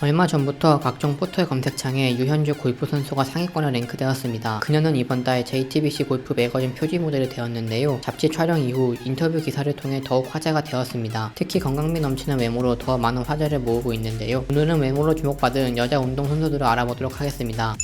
얼마 전부터 각종 포털 검색창에 유현주 골프 선수가 상위권에 랭크되었습니다. 그녀는 이번 달 JTBC 골프 매거진 표지 모델이 되었는데요. 잡지 촬영 이후 인터뷰 기사를 통해 더욱 화제가 되었습니다. 특히 건강미 넘치는 외모로 더 많은 화제를 모으고 있는데요. 오늘은 외모로 주목받은 여자 운동 선수들을 알아보도록 하겠습니다.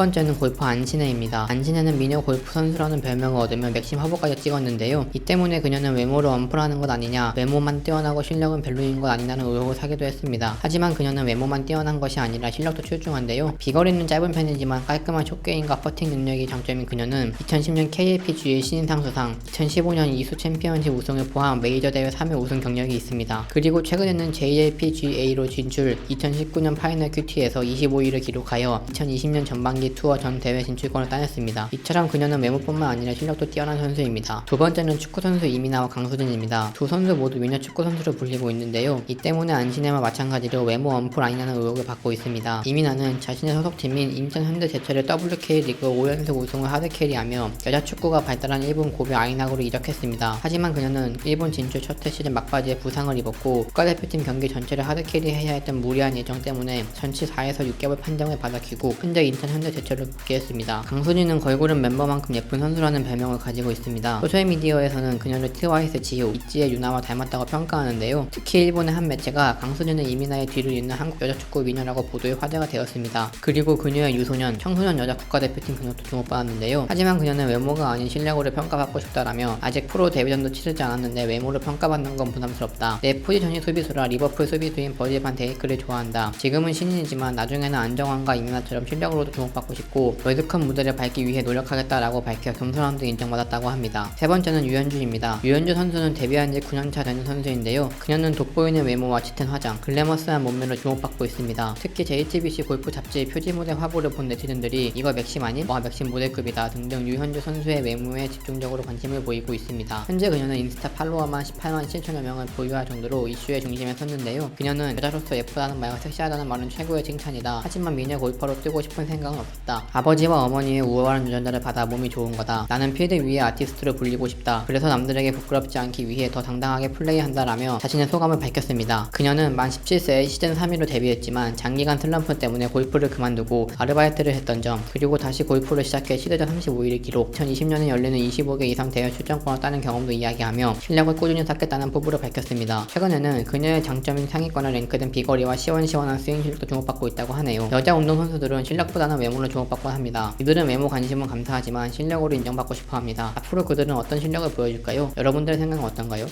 첫 번째는 골프 안신혜입니다. 안신혜는 미녀 골프 선수라는 별명을 얻으며 맥심 화보까지 찍었는데요. 이 때문에 그녀는 외모를 언플하는 것 아니냐, 외모만 뛰어나고 실력은 별로인 것 아니냐는 의혹을 사기도 했습니다. 하지만 그녀는 외모만 뛰어난 것이 아니라 실력도 출중한데요. 비거리는 짧은 편이지만 깔끔한 숏게임과 퍼팅 능력이 장점인 그녀는 2010년 KLPGA 신인상 수상, 2015년 이수 챔피언십 우승을 포함 메이저 대회 3회 우승 경력이 있습니다. 그리고 최근에는 JLPGA로 진출, 2019년 파이널 큐티에서 25위를 기록하여 2020년 전반기 투어 전 대회 진출권을 따냈습니다. 이처럼 그녀는 외모뿐만 아니라 실력도 뛰어난 선수입니다. 두 번째는 축구 선수 이민아와 강수진입니다. 두 선수 모두 미녀 축구 선수로 불리고 있는데요. 이 때문에 안신혜와 마찬가지로 외모 언플 아니냐는 의혹을 받고 있습니다. 이민아는 자신의 소속팀인 인천 현대 제철의 WK 리그 5연속 우승을 하드캐리하며 여자 축구가 발달한 일본 고베 아이나고로 이적했습니다. 하지만 그녀는 일본 진출 첫해 시즌 막바지에 부상을 입었고 국가대표팀 경기 전체를 하드캐리해야 했던 무리한 예정 때문에 전치 4에서 6개월 판정을 받아 귀국 현재 인천 현대 제철을 복귀했습니다. 강수진은 걸그룹 멤버만큼 예쁜 선수라는 별명을 가지고 있습니다. 소셜미디어에서는 그녀를 트와이스 지효, 있지의 유나와 닮았다고 평가하는데요. 특히 일본의 한 매체가 강수진은 이민아의 뒤를 잇는 한국 여자 축구 미녀라고 보도해 화제가 되었습니다. 그리고 그녀의 유소년, 청소년 여자 국가대표팀 그녀도 주목받았는데요. 하지만 그녀는 외모가 아닌 실력으로 평가받고 싶다라며 아직 프로 데뷔전도 치르지 않았는데 외모로 평가받는 건 부담스럽다. 내 포지션이 수비수라 리버풀 수비수인 버지반 데이크를 좋아한다. 지금은 신인이지만 나중에는 안정환과 이민아처럼 실력으로도 주목받고 싶고 월드컵 무대를 밟기 위해 노력하겠다라고 밝혀 겸손함도 인정받았다고 합니다. 세 번째는 유현주입니다. 유현주 선수는 데뷔한 지 9년차 되는 선수인데요. 그녀는 돋보이는 외모와 짙은 화장, 글래머스한 몸매로 주목받고 있습니다. 특히 JTBC 골프 잡지 표지 모델 화보를 본 네티즌들이 이거 맥심 아닌? 와 맥심 모델급이다 등등 유현주 선수의 외모에 집중적으로 관심을 보이고 있습니다. 현재 그녀는 인스타 팔로워만 18만 7천여 명을 보유할 정도로 이슈의 중심에 섰는데요. 그녀는 여자로서 예쁘다는 말과 섹시하다는 말은 최고의 칭찬이다. 하지만 미녀 골퍼로 뜨고 싶은 생각은 없 었다. 아버지와 어머니의 우월한 유전자를 받아 몸이 좋은 거다. 나는 필드 위의 아티스트로 불리고 싶다. 그래서 남들에게 부끄럽지 않기 위해 더 당당하게 플레이한다라며 자신의 소감을 밝혔습니다. 그녀는 만 17세에 시즌 3위로 데뷔했지만 장기간 슬럼프 때문에 골프를 그만두고 아르바이트를 했던 점 그리고 다시 골프를 시작해 시대전 35위를 기록 2020년에 열리는 25개 이상 대회 출전권을 따는 경험도 이야기하며 실력을 꾸준히 쌓겠다는 포부를 밝혔습니다. 최근에는 그녀의 장점인 상위권에 랭크된 비거리와 시원시원한 스윙 실력도 주목받고 있다고 하네요. 여자 운동 선수들은 실력보다는 외모 를 주목받고 합니다. 이들은 외모 관심은 감사하지만 실력으로 인정받고 싶어 합니다. 앞으로 그들은 어떤 실력을 보여줄까요? 여러분들의 생각은 어떤가요?